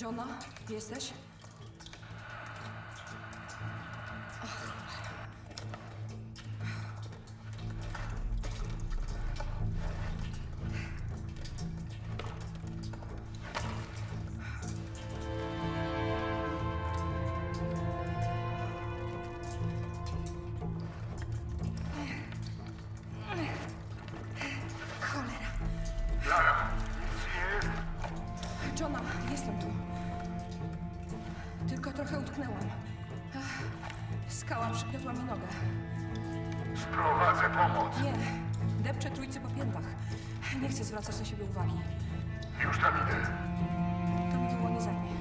Johna, jesteś? Cholera. Lara, nic ci nie jest? Johna, jestem tu. Tylko trochę utknęłam. Ach, skała przygniotła mi nogę. Sprowadzę pomoc. Nie, depczę trójcy po piętach. Nie chcę zwracać na siebie uwagi. Już tam idę. To mi długo nie zajmie.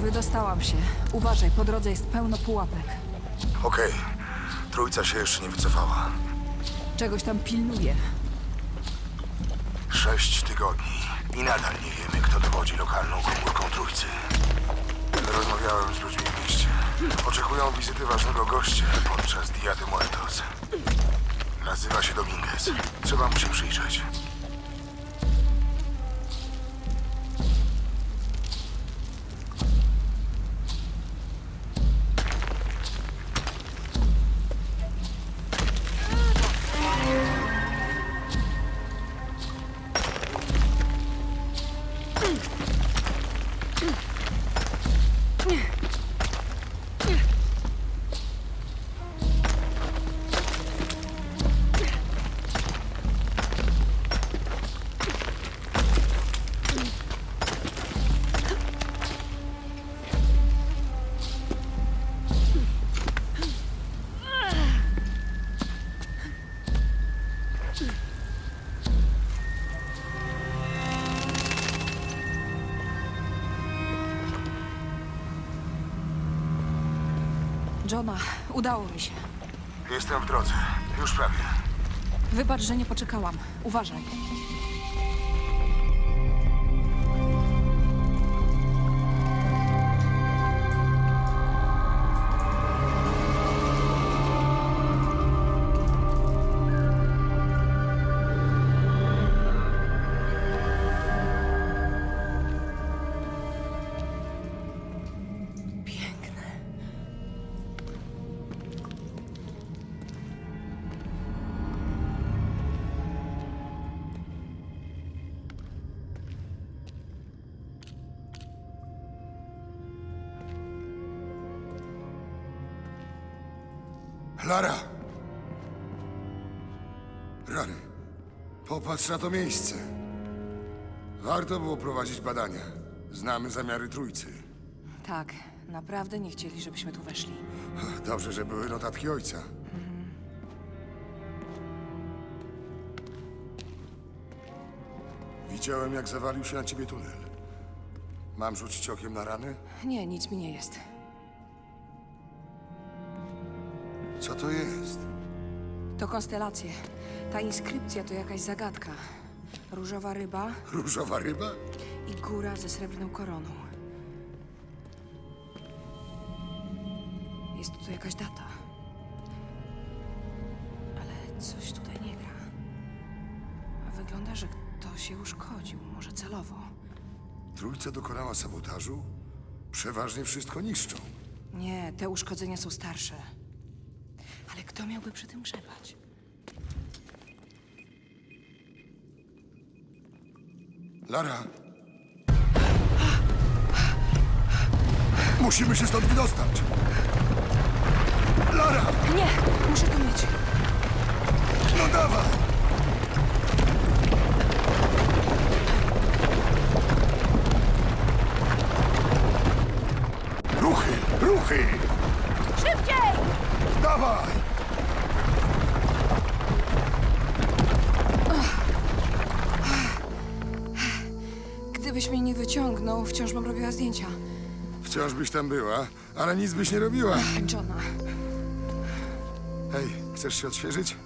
Wydostałam się. Uważaj, po drodze jest pełno pułapek. Okej. Trójca się jeszcze nie wycofała. Czegoś tam pilnuje. Sześć tygodni i nadal nie wiemy, kto dowodzi lokalną komórką Trójcy. Rozmawiałem z ludźmi w mieście. Oczekują wizyty ważnego gościa podczas Dia de Muertos. Nazywa się Dominguez. Trzeba mu się przyjrzeć. Udało mi się. Jestem w drodze. Już prawie. Wybacz, że nie poczekałam. Uważaj. Lara! Rany, popatrz na to miejsce. Warto było prowadzić badania. Znamy zamiary trójcy. Tak, naprawdę nie chcieli, żebyśmy tu weszli. Dobrze, że były notatki ojca. Widziałem, jak zawalił się na ciebie tunel. Mam rzucić okiem na rany? Nie, nic mi nie jest. Co to jest? To konstelacje. Ta inskrypcja to jakaś zagadka. Różowa ryba Różowa ryba? i góra ze srebrną koroną. Jest tu jakaś data. Ale coś tutaj nie gra. Wygląda, że ktoś się uszkodził, może celowo. Trójca dokonała sabotażu? Przeważnie wszystko niszczą. Nie, te uszkodzenia są starsze. Ale kto miałby przy tym grzebać? Lara! Musimy się stąd wydostać! Lara! Nie! Muszę to mieć. No dawaj! Zdjęcia. Wciąż byś tam była, ale nic byś nie robiła. Johna, Hej, chcesz się odświeżyć?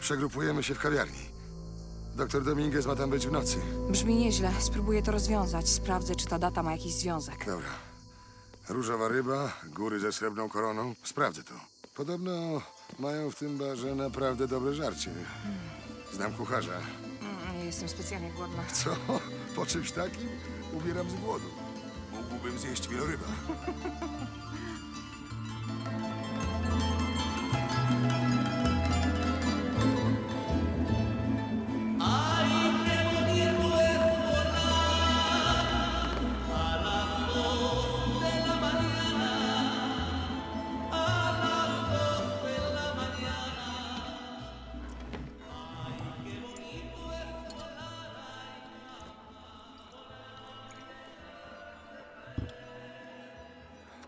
Przegrupujemy się w kawiarni. Doktor Dominguez ma tam być w nocy. brzmi nieźle. Spróbuję to rozwiązać. Sprawdzę, czy ta data ma jakiś związek. Dobra. Różowa ryba, góry ze srebrną koroną. Sprawdzę to. Podobno mają w tym barze naprawdę dobre żarcie. Znam kucharza. Mm, Nie jestem specjalnie głodna. Co? Po czymś takim? Umieram z głodu. Mógłbym zjeść wieloryba.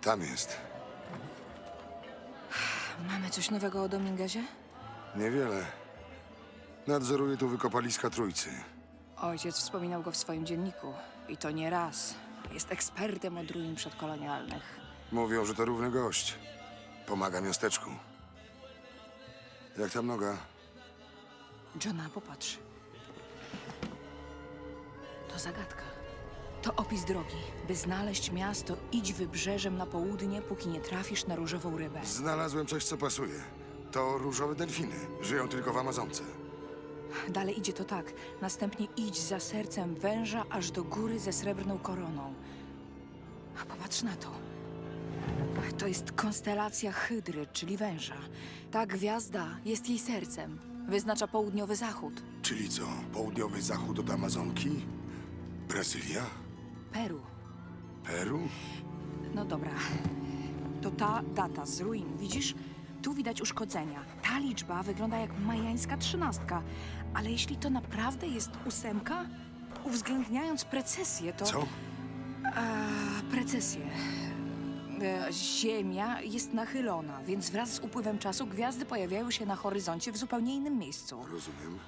Tam jest. Mamy coś nowego o Dominguezie? Niewiele. Nadzoruję tu wykopaliska trójcy. Ojciec wspominał go w swoim dzienniku. I to nie raz. Jest ekspertem od ruin przedkolonialnych. Mówią, że to równy gość. Pomaga miasteczku. Jak tam noga? Johna, popatrz. To zagadka. To opis drogi. By znaleźć miasto, idź wybrzeżem na południe, póki nie trafisz na różową rybę. Znalazłem coś, co pasuje. To różowe delfiny. Żyją tylko w Amazonce. Dalej idzie to tak. Następnie idź za sercem węża aż do góry ze srebrną koroną. A popatrz na to. To jest konstelacja Hydry, czyli węża. Ta gwiazda jest jej sercem. Wyznacza południowy zachód. Czyli co? Południowy zachód od Amazonki? Brazylia? Peru. Peru? No dobra. To ta data z ruin, widzisz? Tu widać uszkodzenia. Ta liczba wygląda jak majańska trzynastka. Ale jeśli to naprawdę jest ósemka, uwzględniając precesję, to... Co? A, precesję. E, Ziemia jest nachylona, więc wraz z upływem czasu gwiazdy pojawiają się na horyzoncie w zupełnie innym miejscu. Rozumiem.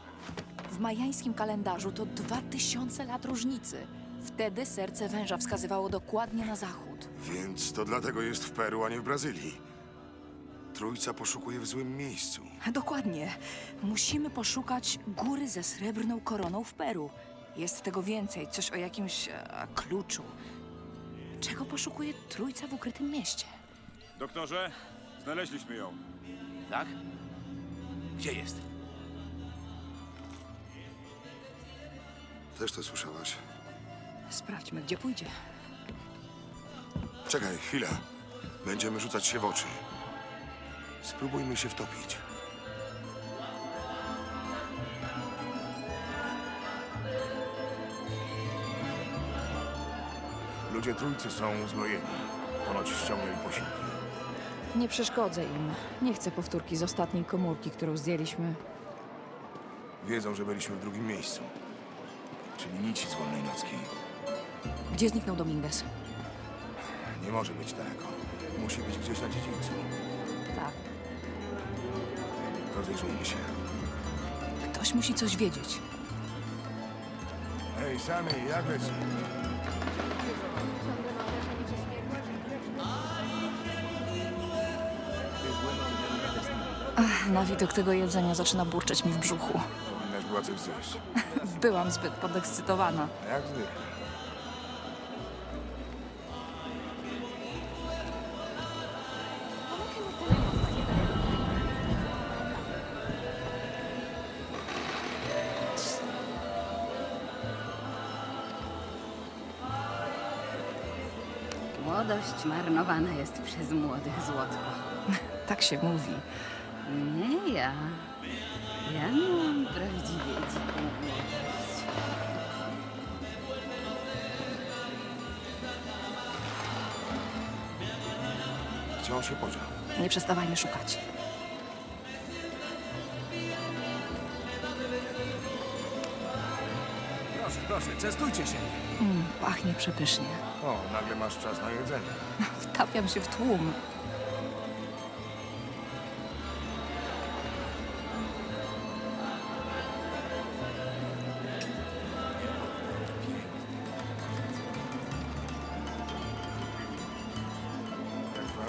W majańskim kalendarzu to dwa tysiące lat różnicy. Wtedy serce węża wskazywało dokładnie na zachód. Więc to dlatego jest w Peru, a nie w Brazylii. Trójca poszukuje w złym miejscu. Dokładnie. Musimy poszukać góry ze srebrną koroną w Peru. Jest tego więcej, coś o jakimś e, kluczu. Czego poszukuje trójca w ukrytym mieście? Doktorze, znaleźliśmy ją. Tak? Gdzie jest? Też to słyszałaś? Sprawdźmy, gdzie pójdzie. Czekaj, chwila. Będziemy rzucać się w oczy. Spróbujmy się wtopić. Ludzie trójcy są uzbrojeni. Ponoć ściągnęli posiłki. Nie przeszkodzę im. Nie chcę powtórki z ostatniej komórki, którą zdjęliśmy. Wiedzą, że byliśmy w drugim miejscu. Czyli nic z wolnej nocki. Gdzie zniknął Dominguez? Nie może być daleko. Musi być gdzieś na dziedzińcu. Tak. Rozejrzyjmy się. Ktoś musi coś wiedzieć. Hej, Sami, jak leci? Na widok tego jedzenia zaczyna burczeć mi w brzuchu. Powinnaś była coś zjeść. Byłam zbyt podekscytowana. Jak zwykle. Marnowana jest przez młodych złotko. Tak się mówi. Nie ja. Ja miałam prawdziwie dziką młodość. Gdzie on się podział? Nie przestawajmy szukać. Proszę, proszę, częstujcie się. Mm, pachnie przepysznie. O, nagle masz czas na jedzenie. Wtapiam się w tłum.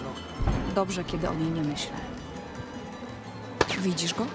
Noga. Dobrze, kiedy o niej nie myślę. Widzisz go?